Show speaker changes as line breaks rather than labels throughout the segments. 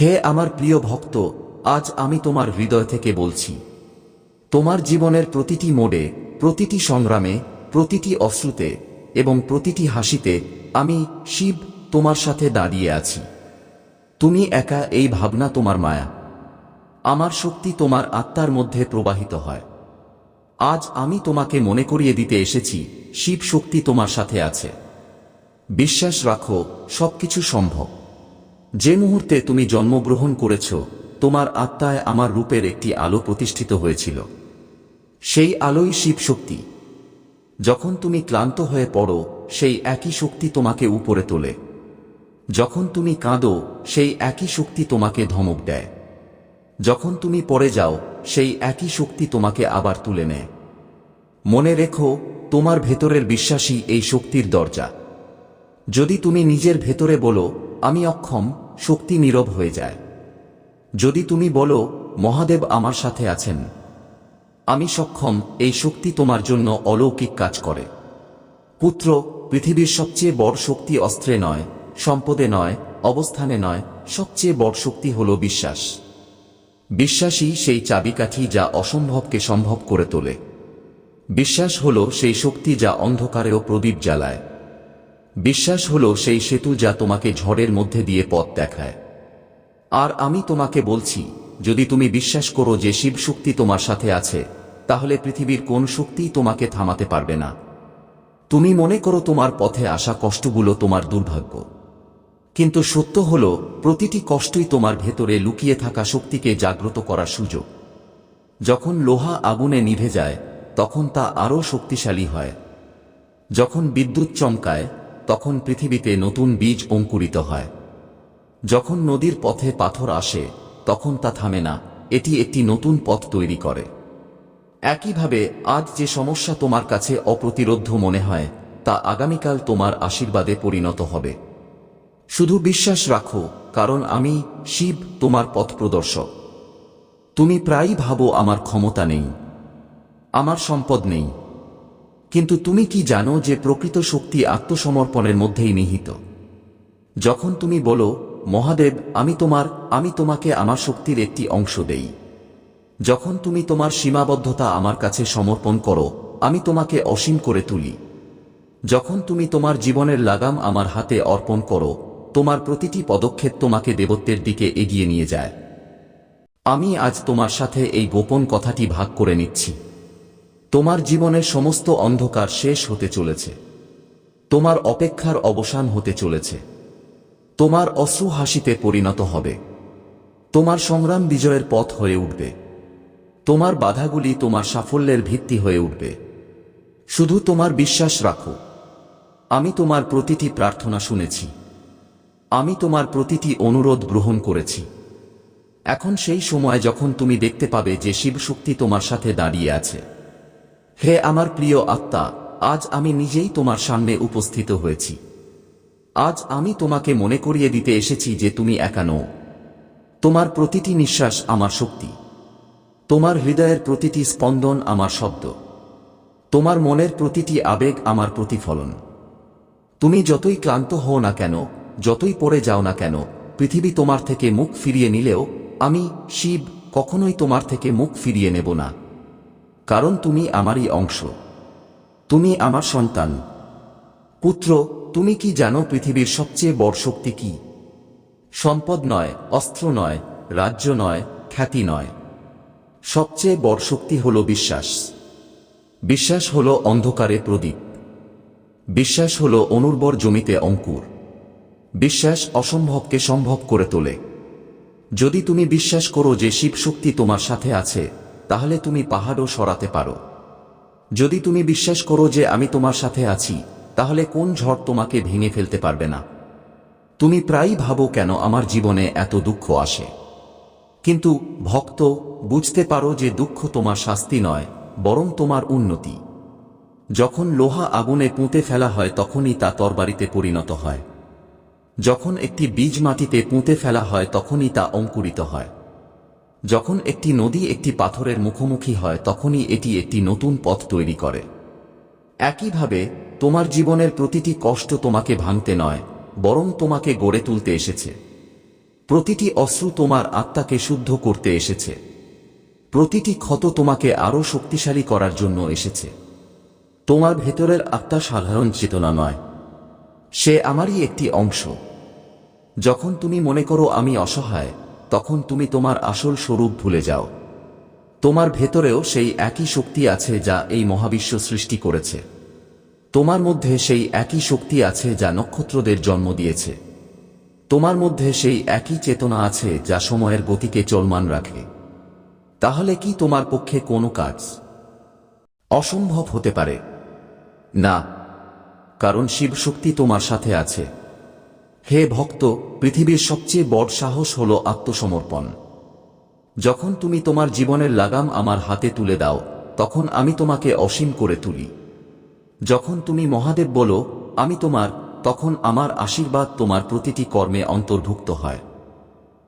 হে আমার প্রিয় ভক্ত, আজ আমি তোমার হৃদয় থেকে বলছি। তোমার জীবনের প্রতিটি মোড়ে, প্রতিটি সংগ্রামে, প্রতিটি অশ্রুতে এবং প্রতিটি হাসিতে আমি শিব তোমার সাথে দাঁড়িয়ে আছি। তুমি একা এই ভাবনা তোমার মায়া। আমার শক্তি তোমার আত্মার মধ্যে প্রবাহিত হয়। আজ আমি তোমাকে মনে করিয়ে দিতে এসেছি, শিব শক্তি তোমার সাথে আছে। বিশ্বাস রাখো, সবকিছু সম্ভব। যে মুহূর্তে তুমি জন্মগ্রহণ করেছ, তোমার আত্মায় আমার রূপের একটি আলো প্রতিষ্ঠিত হয়েছিল। সেই আলোই শিব শক্তি। যখন তুমি ক্লান্ত হয়ে পড়ো, সেই একই শক্তি তোমাকে উপরে তোলে। যখন তুমি কাঁদো, সেই একই শক্তি তোমাকে ধমক দেয়। যখন তুমি পড়ে যাও, সেই একই শক্তি তোমাকে আবার তুলে নেয়। মনে রেখো, তোমার ভেতরের বিশ্বাসী এই শক্তির দরজা। যদি তুমি নিজের ভেতরে বলো আমি অক্ষম, শক্তি নীরব হয়ে যায়। যদি তুমি বলো, মহাদেব আমার সাথে আছেন। আমি সক্ষম, এই শক্তি তোমার জন্য অলৌকিক কাজ করে। পুত্র, পৃথিবীর সবচেয়ে বড় শক্তি অস্ত্রে নয়, সম্পদে নয়, অবস্থানে নয়, সবচেয়ে বড় শক্তি হল বিশ্বাস। বিশ্বাসই সেই চাবিকাঠি যা অসম্ভবকে সম্ভব করে তোলে। বিশ্বাস হল সেই শক্তি যা অন্ধকারেও প্রদীপ জ্বালায়। বিশ্বাস হল সেই সেতু যা তোমাকে ঝড়ের মধ্যে দিয়ে পথ দেখায়। আর আমি তোমাকে বলছি, যদি তুমি বিশ্বাস করো যে শিব শক্তি তোমার সাথে আছে, তাহলে পৃথিবীর কোন শক্তিই তোমাকে থামাতে পারবে না। তুমি মনে করো তোমার পথে আসা কষ্টগুলো তোমার দুর্ভাগ্য। কিন্তু সত্য হল, প্রতিটি কষ্টই তোমার ভেতরে লুকিয়ে থাকা শক্তিকে জাগ্রত করার সুযোগ। যখন লোহা আগুনে নিভে যায়, তখন তা আরও শক্তিশালী হয়। যখন বিদ্যুৎ চমকায় তখন পৃথিবীতে নতুন বীজ অঙ্কুরিত হয়। যখন নদীর পথে পাথর আসে, তখন তা থামে না, এটি একটি নতুন পথ তৈরি করে। একইভাবে, আজ যে সমস্যা তোমার কাছে অপ্রতিরোধ্য মনে হয়, তা আগামীকাল তোমার আশীর্বাদে পরিণত হবে। শুধু বিশ্বাস রাখো, কারণ আমি শিব, তোমার পথ প্রদর্শক। তুমি প্রায়ই ভাবো আমার ক্ষমতা নেই, আমার সম্পদ নেই। কিন্তু তুমি কি জানো যে প্রকৃত শক্তি আত্মসমর্পণের মধ্যেই নিহিত? যখন তুমি বলো, মহাদেব, আমি তোমার, আমি তোমাকে আমার শক্তির একটি অংশ দেই। যখন তুমি তোমার সীমাবদ্ধতা আমার কাছে সমর্পণ করো, আমি তোমাকে অসীম করে তুলি। যখন তুমি তোমার জীবনের লাগাম আমার হাতে অর্পণ করো, তোমার প্রতিটি পদক্ষেপ তোমাকে দেবত্বের দিকে এগিয়ে নিয়ে যায়। আমি আজ তোমার সাথে এই গোপন কথাটি ভাগ করে নিচ্ছি। তোমার জীবনের সমস্ত অন্ধকার শেষ হতে চলেছে। তোমার অপেক্ষার অবসান হতে চলেছে। তোমার অশ্রু হাসিতে পরিণত হবে। তোমার সংগ্রাম বিজয়ের পথ হয়ে উঠবে। তোমার বাধাগুলি তোমার সাফল্যের ভিত্তি হয়ে উঠবে। শুধু তোমার বিশ্বাস রাখো। আমি তোমার প্রতিটি প্রার্থনা শুনেছি। আমি তোমার প্রতিটি অনুরোধ গ্রহণ করেছি। এখন সেই সময় যখন তুমি দেখতে পাবে যে শিবশক্তি তোমার সাথে দাঁড়িয়ে আছে। হে আমার প্রিয় আত্মা, আজ আমি নিজেই তোমার সামনে উপস্থিত হয়েছি। আজ আমি তোমাকে মনে করিয়ে দিতে এসেছি যে তুমি একা নও। তোমার প্রতিটি নিঃশ্বাস আমার শক্তি। তোমার হৃদয়ের প্রতিটি স্পন্দন আমার শব্দ। তোমার মনের প্রতিটি আবেগ আমার প্রতিফলন। তুমি যতই ক্লান্ত হও না কেন, যতই পড়ে যাও না কেন, পৃথিবী তোমার থেকে মুখ ফিরিয়ে নিলেও, আমি শিব কখনোই তোমার থেকে মুখ ফিরিয়ে নেব না। কারণ তুমি আমারই অংশ। তুমি আমার সন্তান। পুত্র, তুমি কি জানো পৃথিবীর সবচেয়ে বড় শক্তি কি? সম্পদ নয়, অস্ত্র নয়, রাজ্য নয়, খ্যাতি নয়। সবচেয়ে বড় শক্তি হল বিশ্বাস। বিশ্বাস হল অন্ধকারে প্রদীপ। বিশ্বাস হল অনুর্বর জমিতে অঙ্কুর। বিশ্বাস অসম্ভবকে সম্ভব করে তোলে। যদি তুমি বিশ্বাস করো যে শিব শক্তি তোমার সাথে আছে তাহলে তুমি পাহাড়ও সরাতে পারো। যদি তুমি বিশ্বাস করো যে আমি তোমার সাথে আছি, তাহলে কোন ঝড় তোমাকে ভেঙে ফেলতে পারবে না? তুমি প্রায়ই ভাবো কেন আমার জীবনে এত দুঃখ আসে। কিন্তু, ভক্ত, বুঝতে পারো যে দুঃখ তোমার শাস্তি নয়, বরং তোমার উন্নতি। যখন লোহা আগুনে পুঁতে ফেলা হয়, তখনই তা তরবারিতে পরিণত হয়। যখন একটি বীজ মাটিতে পুঁতে ফেলা হয়, তখনই তা অঙ্কুরিত হয়। যখন একটি নদী একটি পাথরের মুখোমুখি হয়, তখনই এটি একটি নতুন পথ তৈরি করে। একইভাবে, তোমার জীবনের প্রতিটি কষ্ট তোমাকে ভাঙতে নয়, বরং তোমাকে গড়ে তুলতে এসেছে। প্রতিটি অশ্রু তোমার আত্মাকে শুদ্ধ করতে এসেছে। প্রতিটি ক্ষত তোমাকে আরও শক্তিশালী করার জন্য এসেছে। তোমার ভেতরের আত্মা সাধারণ চেতনা নয়। সে আমারই একটি অংশ। যখন তুমি মনে করো আমি অসহায় তখন তুমি তোমার আসল স্বরূপ ভুলে যাও। তোমার ভেতরেও সেই একই শক্তি আছে যা এই মহাবিশ্ব সৃষ্টি করেছে। তোমার মধ্যে সেই একই শক্তি আছে যা নক্ষত্রদের জন্ম দিয়েছে। তোমার মধ্যে সেই একই চেতনা আছে যা সময়ের গতিকে চলমান রাখে। তাহলে কি তোমার পক্ষে কোনো কাজ অসম্ভব হতে পারে? না, কারণ শিব শক্তি তোমার সাথে আছে। হে ভক্ত, পৃথিবীর সবচেয়ে বড় সাহস হল আত্মসমর্পণ। যখন তুমি তোমার জীবনের লাগাম আমার হাতে তুলে দাও, তখন আমি তোমাকে অসীম করে তুলি। যখন তুমি মহাদেব বলো, আমি তোমার, তখন আমার আশীর্বাদ তোমার প্রতিটি কর্মে অন্তর্ভুক্ত হয়।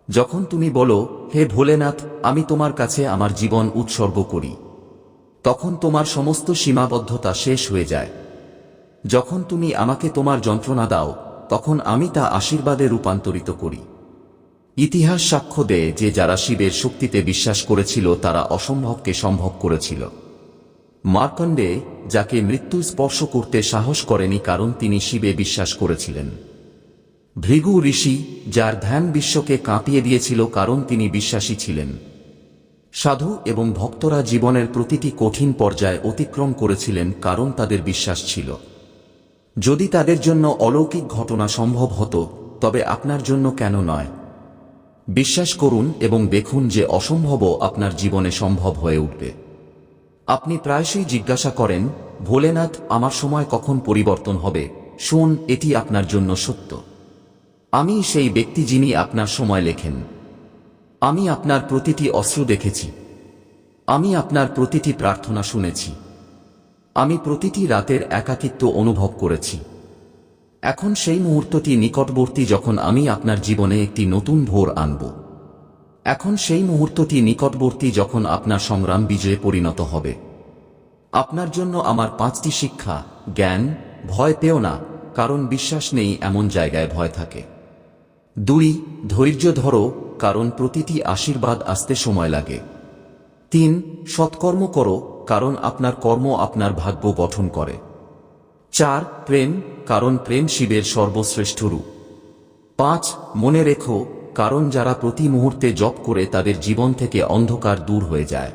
যখন তুমি বলো, হে ভোলেনাথ, আমি তোমার কাছে আমার জীবন উৎসর্গ করি, তখন তোমার সমস্ত সীমাবদ্ধতা শেষ হয়ে যায়। যখন তুমি আমাকে তোমার যন্ত্রণা দাও তখন আমি তা আশীর্বাদে রূপান্তরিত করি। ইতিহাস সাক্ষ্য দেয় যে যারা শিবের শক্তিতে বিশ্বাস করেছিল, তারা অসম্ভবকে সম্ভব করেছিল। মার্কণ্ডে, যাকে মৃত্যু স্পর্শ করতে সাহস করেনি কারণ তিনি শিবে বিশ্বাস করেছিলেন। ভৃগু ঋষি, যার ধ্যান বিশ্বকে কাঁপিয়ে দিয়েছিল কারণ তিনি বিশ্বাসী ছিলেন। সাধু এবং ভক্তরা জীবনের প্রতিটি কঠিন পর্যায়ে অতিক্রম করেছিলেন কারণ তাদের বিশ্বাস ছিল। যদি তাদের জন্য অলৌকিক ঘটনা সম্ভব হতো, তবে আপনার জন্য কেন নয়? বিশ্বাস করুন এবং দেখুন যে অসম্ভবও আপনার জীবনে সম্ভব হয়ে উঠবে। আপনি প্রায়শই জিজ্ঞাসা করেন, ভোলেনাথ, আমার সময় কখন পরিবর্তন হবে? শোন এটি আপনার জন্য সত্য। আমি সেই ব্যক্তি যিনি আপনার সময় লেখেন। আমি আপনার প্রতিটি অস্ত্র দেখেছি। আমি আপনার প্রতিটি প্রার্থনা শুনেছি। আমি প্রতিটি রাতের একাকিত্ব অনুভব করেছি। এখন সেই মুহূর্তটি নিকটবর্তী যখন আমি আপনার জীবনে একটি নতুন ভোর আনব। এখন সেই মুহূর্তটি নিকটবর্তী যখন আপনার সংগ্রাম বিজয়ে পরিণত হবে। আপনার জন্য আমার পাঁচটি শিক্ষা, জ্ঞান, ভয় পেও না, কারণ বিশ্বাস নেই এমন জায়গায় ভয় থাকে। দুই, ধৈর্য ধরো, কারণ প্রতিটি আশীর্বাদ আসতে সময় লাগে। তিন, সৎকর্ম করো কারণ আপনার কর্ম আপনার ভাগ্য গঠন করে। চার, প্রেম, কারণ প্রেম শিবের সর্বশ্রেষ্ঠ রূপ। পাঁচ, মনে রেখো, কারণ যারা প্রতি মুহূর্তে জপ করে তাদের জীবন থেকে অন্ধকার দূর হয়ে যায়।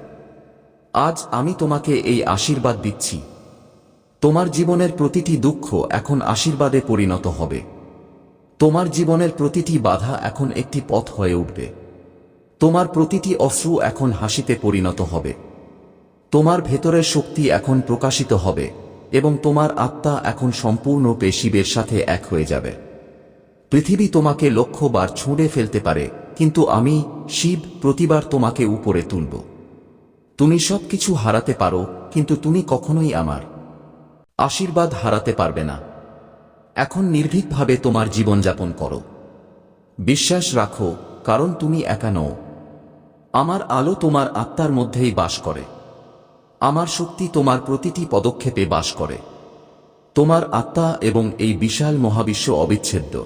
আজ আমি তোমাকে এই আশীর্বাদ দিচ্ছি। তোমার জীবনের প্রতিটি দুঃখ এখন আশীর্বাদে পরিণত হবে। তোমার জীবনের প্রতিটি বাধা এখন একটি পথ হয়ে উঠবে। তোমার প্রতিটি অশ্রু এখন হাসিতে পরিণত হবে। তোমার ভেতরের শক্তি এখন প্রকাশিত হবে, এবং তোমার আত্মা এখন সম্পূর্ণ পেশিবের সাথে এক হয়ে যাবে। পৃথিবী তোমাকে লক্ষ্যবার ছুঁড়ে ফেলতে পারে, কিন্তু আমি, শিব, প্রতিবার তোমাকে উপরে তুলব। তুমি সবকিছু হারাতে পারো, কিন্তু তুমি কখনোই আমার আশীর্বাদ হারাতে পারবে না। এখন নির্ভীকভাবে তোমার জীবনযাপন করো। বিশ্বাস রাখো, কারণ তুমি একা নও। আমার আলো তোমার আত্মার মধ্যেই বাস করে। আমার শক্তি তোমার প্রতিটি পদক্ষেপে বাস করে। তোমার আত্মা এবং এই বিশাল মহাবিশ্ব অবিচ্ছেদ্য।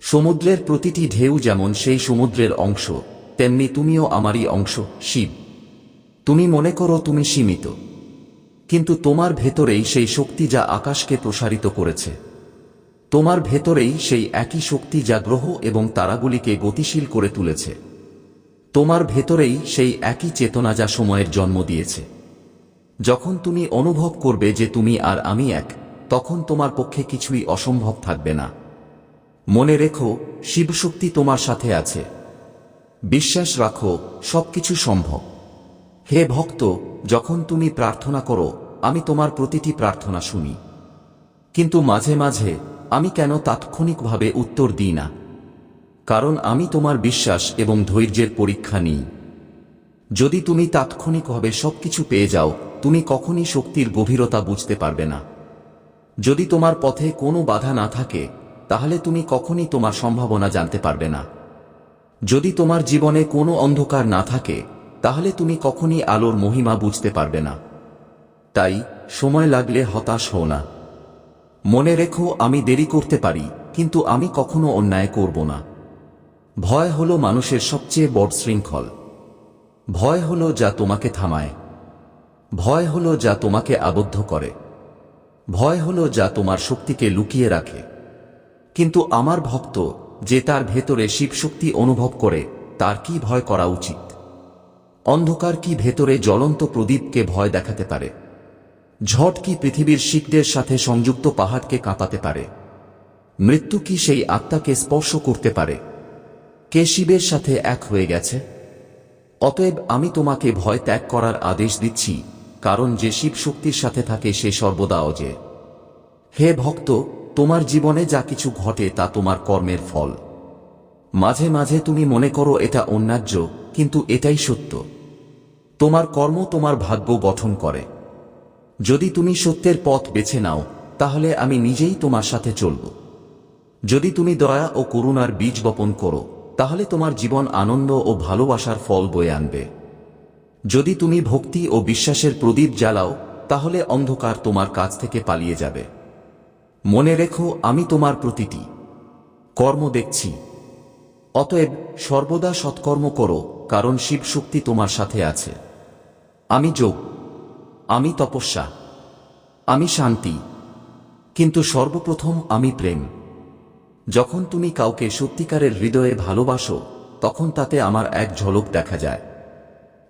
সমুদ্রের প্রতিটি ঢেউ যেমন সেই সমুদ্রের অংশ, তেমনি তুমিও আমারই অংশ, শিব। তুমি মনে করো তুমি সীমিত। কিন্তু তোমার ভেতরেই সেই শক্তি যা আকাশকে প্রসারিত করেছে। তোমার ভেতরেই সেই একই শক্তি যা গ্রহ এবং তারাগুলিকে গতিশীল করে তুলেছে। তোমার ভেতরেই সেই একই চেতনা যা সময়ের জন্ম দিয়েছে। যখন তুমি অনুভব করবে যে তুমি আর আমি এক, তখন তোমার পক্ষে কিছুই অসম্ভব থাকবে না। মনে রেখো, শিবশক্তি তোমার সাথে আছে। বিশ্বাস রাখো, সবকিছু সম্ভব। হে ভক্ত, যখন তুমি প্রার্থনা করো, আমি তোমার প্রতিটি প্রার্থনা শুনি। কিন্তু মাঝে মাঝে, আমি কেন তাৎক্ষণিকভাবে উত্তর দিই না? কারণ আমি তোমার বিশ্বাস এবং ধৈর্যের পরীক্ষা নিই। যদি তুমি তাৎক্ষণিকভাবে সবকিছু পেয়ে যাও তুমি কখনই শক্তির গভীরতা বুঝতে পারবে না। যদি তোমার পথে কোনো বাধা না থাকে, তাহলে তুমি কখনই তোমার সম্ভাবনা জানতে পারবে না। যদি তোমার জীবনে কোনো অন্ধকার না থাকে, তাহলে তুমি কখনই আলোর মহিমা বুঝতে পারবে না। তাই, সময় লাগলে হতাশ হও না। মনে রেখো, আমি দেরি করতে পারি, কিন্তু আমি কখনো অন্যায় করব না। ভয় হলো মানুষের সবচেয়ে বড় শৃঙ্খল। ভয় হলো যা তোমাকে থামায়। ভয় হলো যা তোমাকে আবদ্ধ করে। ভয় হলো যা তোমার শক্তিকে লুকিয়ে রাখে। কিন্তু আমার ভক্ত যে তার ভেতরে শিবশক্তি অনুভব করে, তার কি ভয় করা উচিত? অন্ধকার কি ভেতরে জ্বলন্ত প্রদীপকে ভয় দেখাতে পারে? ঝট কি পৃথিবীর শিখদের সাথে সংযুক্ত পাহাড়কে কাঁপাতে পারে? মৃত্যু কি সেই আত্মাকে স্পর্শ করতে পারে? কে শিবের সাথে এক হয়ে গেছে? অতএব আমি তোমাকে ভয় ত্যাগ করার আদেশ দিচ্ছি কারণ যে শিব শক্তির সাথে থাকে সে সর্বদা অজে হে ভক্ত, তোমার জীবনে যা কিছু ঘটে তা তোমার কর্মের ফল। মাঝে মাঝে তুমি মনে করো এটা অন্যায্য, কিন্তু এটাই সত্য। তোমার কর্ম তোমার ভাগ্য গঠন করে। যদি তুমি সত্যের পথ বেছে নাও, তাহলে আমি নিজেই তোমার সাথে চলব। যদি তুমি দয়া ও করুণার বীজ বপন করো, তাহলে তোমার জীবন আনন্দ ও ভালোবাসার ফল বয়ে আনবে। যদি তুমি ভক্তি ও বিশ্বাসের প্রদীপ জ্বালাও, তাহলে অন্ধকার তোমার কাছ থেকে পালিয়ে যাবে। মনে রেখো, আমি তোমার প্রতিটি কর্ম দেখছি। অতএব সর্বদা সৎকর্ম করো, কারণ শিব শক্তি তোমার সাথে আছে। আমি যোগ, আমি তপস্যা, আমি শান্তি, কিন্তু সর্বপ্রথম আমি প্রেম। যখন তুমি কাউকে সত্যিকারের হৃদয়ে ভালোবাসো, তখন তাতে আমার এক ঝলক দেখা যায়।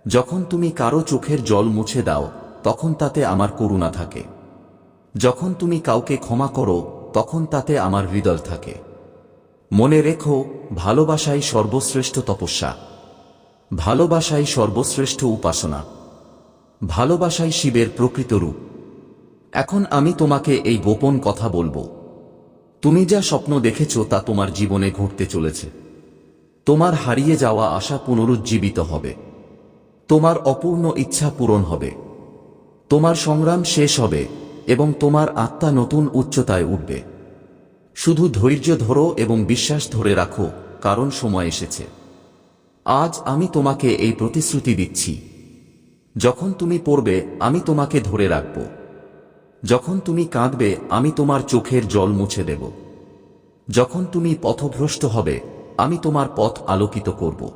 যখন তুমি কারও চোখের জল মুছে দাও, তখন তাতে আমার করুণা থাকে। যখন তুমি কাউকে ক্ষমা করো, তখন তাতে আমার হৃদয় থাকে। মনে রেখো, ভালোবাসাই সর্বশ্রেষ্ঠ তপস্যা। ভালোবাসাই সর্বশ্রেষ্ঠ উপাসনা। ভালোবাসাই শিবের প্রকৃত রূপ। এখন আমি তোমাকে এই গোপন কথা বলব। তুমি যা স্বপ্ন দেখেছ তা তোমার জীবনে ঘটতে চলেছে। তোমার হারিয়ে যাওয়া আশা পুনরুজ্জীবিত হবে। তোমার অপূর্ণ ইচ্ছা পূরণ হবে। তোমার সংগ্রাম শেষ হবে এবং তোমার আত্মা নতুন উচ্চতায় উঠবে। শুধু ধৈর্য ধরো এবং বিশ্বাস ধরে রাখো, কারণ সময় এসেছে। আজ আমি তোমাকে এই প্রতিশ্রুতি দিচ্ছি। যখন তুমি পড়বে, আমি তোমাকে ধরে রাখব। যখন তুমি কাঁদবে, আমি তোমার চোখের জল মুছে দেব। যখন তুমি পথভ্রষ্ট হবে, আমি তোমার পথ আলোকিত করব।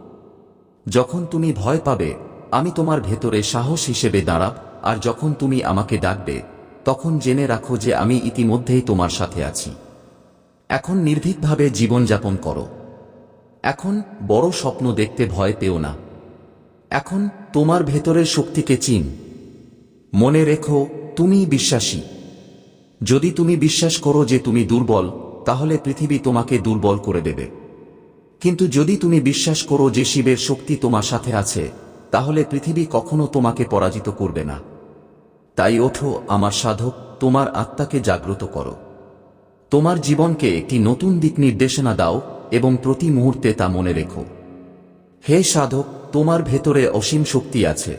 যখন তুমি ভয় পাবে আমি তোমার ভেতরে সাহস হিসেবে দাঁড়াব, আর যখন তুমি আমাকে ডাকবে, তখন জেনে রাখো যে আমি ইতিমধ্যেই তোমার সাথে আছি। এখন নির্ভীকভাবে জীবনযাপন করো। এখন বড় স্বপ্ন দেখতে ভয় পেও না। এখন তোমার ভেতরের শক্তিকে চিন। মনে রেখো, তুমি বিশ্বাসী। যদি তুমি বিশ্বাস করো যে তুমি দুর্বল, তাহলে পৃথিবী তোমাকে দুর্বল করে দেবে। কিন্তু যদি তুমি বিশ্বাস করো যে শিবের শক্তি তোমার সাথে আছে তাহলে পৃথিবী কখনো তোমাকে পরাজিত করবে না। তাই ওঠো, আমার সাধক, তোমার আত্মাকে জাগ্রত করো। তোমার জীবনকে একটি নতুন দিক নির্দেশনা দাও এবং প্রতি মুহূর্তে তা মনে রেখো। হে সাধক, তোমার ভেতরে অসীম শক্তি আছে।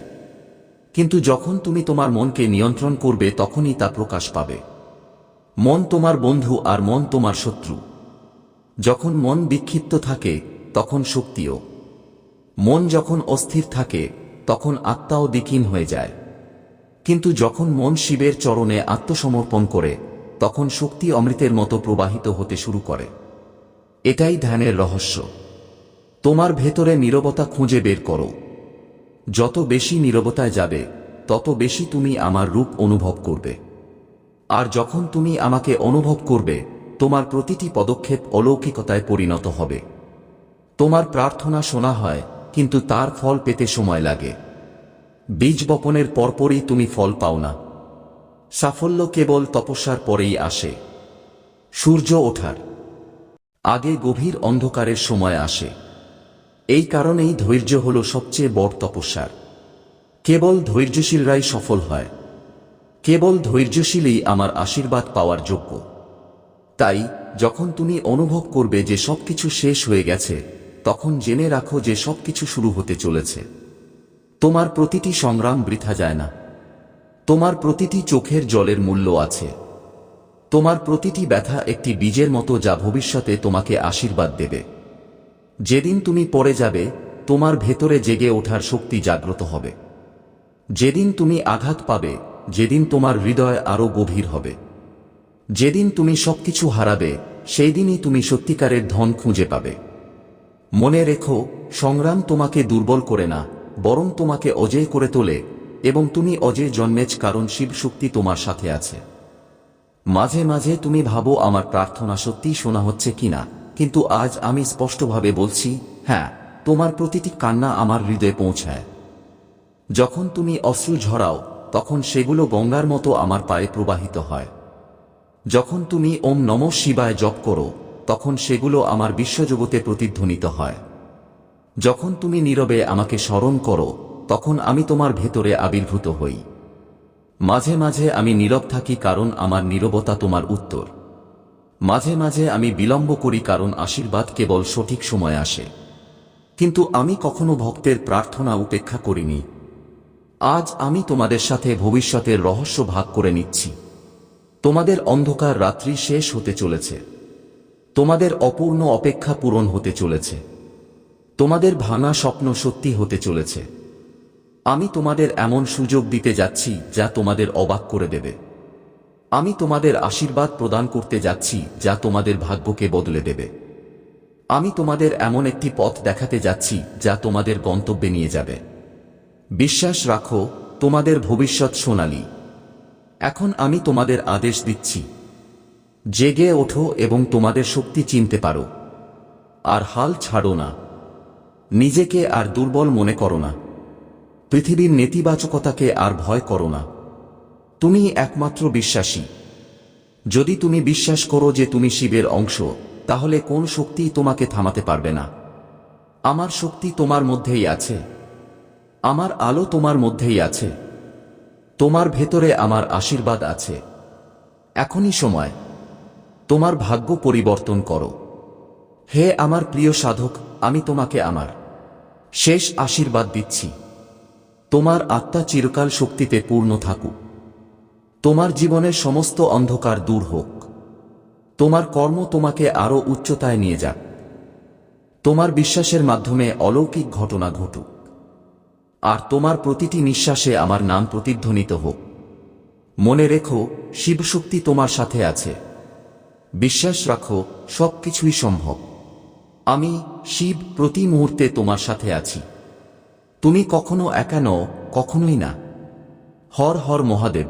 কিন্তু যখন তুমি তোমার মনকে নিয়ন্ত্রণ করবে, তখনই তা প্রকাশ পাবে। মন তোমার বন্ধু আর মন তোমার শত্রু। যখন মন বিক্ষিপ্ত থাকে, তখন শক্তিও। মন যখন অস্থির থাকে, তখন আত্মাও দিকিন হয়ে যায়। কিন্তু যখন মন শিবের চরণে আত্মসমর্পণ করে, তখন শক্তি অমৃতের মতো প্রবাহিত হতে শুরু করে। এটাই ধ্যানের রহস্য। তোমার ভেতরে নীরবতা খুঁজে বের করো। যত বেশি নীরবতায় যাবে, তত বেশি তুমি আমার রূপ অনুভব করবে। আর যখন তুমি আমাকে অনুভব করবে, তোমার প্রতিটি পদক্ষেপ অলৌকিকতায় পরিণত হবে। তোমার প্রার্থনা শোনা হয় কিন্তু তার ফল পেতে সময় লাগে। বীজ বপনের পরপরই তুমি ফল পাও না। সাফল্য কেবল তপস্যার পরেই আসে। সূর্য ওঠার আগে গভীর অন্ধকারের সময় আসে। এই কারণেই ধৈর্য হল সবচেয়ে বড় তপস্যার। কেবল ধৈর্যশীলরাই সফল হয়। কেবল ধৈর্যশীলই আমার আশীর্বাদ পাওয়ার যোগ্য। তাই যখন তুমি অনুভব করবে যে সবকিছু শেষ হয়ে গেছে তখন জেনে রাখো যে সবকিছু শুরু হতে চলেছে। তোমার প্রতিটি সংগ্রাম বৃথা যায় না। তোমার প্রতিটি চোখের জলের মূল্য আছে। তোমার প্রতিটি ব্যথা একটি বীজের মতো যা ভবিষ্যতে তোমাকে আশীর্বাদ দেবে। যেদিন তুমি পড়ে যাবে, তোমার ভেতরে জেগে ওঠার শক্তি জাগ্রত হবে। যেদিন তুমি আঘাত পাবে, যেদিন তোমার হৃদয় আরও গভীর হবে। যেদিন তুমি সবকিছু হারাবে, সেই দিনই তুমি সত্যিকারের ধন খুঁজে পাবে। মনে রেখো, সংগ্রাম তোমাকে দুর্বল করে না, বরং তোমাকে অজেয় করে তোলে, এবং তুমি অজেয় জন্মেছ কারণ শিব শক্তি তোমার সাথে আছে। মাঝে মাঝে তুমি ভাবো আমার প্রার্থনা সত্যিই শোনা হচ্ছে কিনা, কিন্তু আজ আমি স্পষ্টভাবে বলছি হ্যাঁ তোমার প্রতিটি কান্না আমার হৃদয়ে পৌঁছায়। যখন তুমি অশ্রু ঝরাও, তখন সেগুলো গঙ্গার মতো আমার পায়ে প্রবাহিত হয়। যখন তুমি ওম নম শিবায় জপ করো তখন সেগুলো আমার বিশ্বজগতে প্রতিধ্বনিত হয়। যখন তুমি নীরবে আমাকে স্মরণ করো, তখন আমি তোমার ভেতরে আবির্ভূত হই। মাঝে মাঝে আমি নীরব থাকি কারণ আমার নীরবতা তোমার উত্তর। মাঝে মাঝে আমি বিলম্ব করি কারণ আশীর্বাদ কেবল সঠিক সময় আসে। কিন্তু আমি কখনো ভক্তের প্রার্থনা উপেক্ষা করিনি। আজ আমি তোমাদের সাথে ভবিষ্যতের রহস্য ভাগ করে নিচ্ছি। তোমাদের অন্ধকার রাত্রি শেষ হতে চলেছে। তোমাদের অপূর্ণ অপেক্ষা পূরণ হতে চলেছে। তোমাদের ভাঙা স্বপ্ন সত্যি হতে চলেছে। আমি তোমাদের এমন সুযোগ দিতে যাচ্ছি যা তোমাদের অবাক করে দেবে। আমি তোমাদের আশীর্বাদ প্রদান করতে যাচ্ছি যা তোমাদের ভাগ্যকে বদলে দেবে। আমি তোমাদের এমন একটি পথ দেখাতে যাচ্ছি যা তোমাদের গন্তব্যে নিয়ে যাবে। বিশ্বাস রাখো, তোমাদের ভবিষ্যৎ সোনালী। এখন আমি তোমাদের আদেশ দিচ্ছি। জেগে ওঠো এবং তোমাদের শক্তি চিনতে পারো। আর হাল ছাড়ো না। নিজেকে আর দুর্বল মনে করো না। পৃথিবীর নেতিবাচকতাকে আর ভয় করো না। তুমি একমাত্র বিশ্বাসী। যদি তুমি বিশ্বাস করো যে তুমি শিবের অংশ, তাহলে কোন শক্তি তোমাকে থামাতে পারবে না? আমার শক্তি তোমার মধ্যেই আছে। আমার আলো তোমার মধ্যেই আছে। তোমার ভেতরে আমার আশীর্বাদ আছে। এখনই সময়। তোমার ভাগ্য পরিবর্তন করো। হে আমার প্রিয় সাধক, আমি তোমাকে আমার শেষ আশীর্বাদ দিচ্ছি। তোমার আত্মা চিরকাল শক্তিতে পূর্ণ থাকুক। তোমার জীবনের সমস্ত অন্ধকার দূর হোক। তোমার কর্ম তোমাকে আরও উচ্চতায় নিয়ে যাক। তোমার বিশ্বাসের মাধ্যমে অলৌকিক ঘটনা ঘটুক। আর তোমার প্রতিটি নিঃশ্বাসে আমার নাম প্রতিধ্বনিত হোক। মনে রেখো, শিবশক্তি তোমার সাথে আছে। বিশ্বাস রাখো সব কিছুই সম্ভব। আমি শিব প্রতি মুহূর্তে তোমার সাথে আছি। তুমি কখনো একা নও, কখনোই না। হর হর মহাদেব।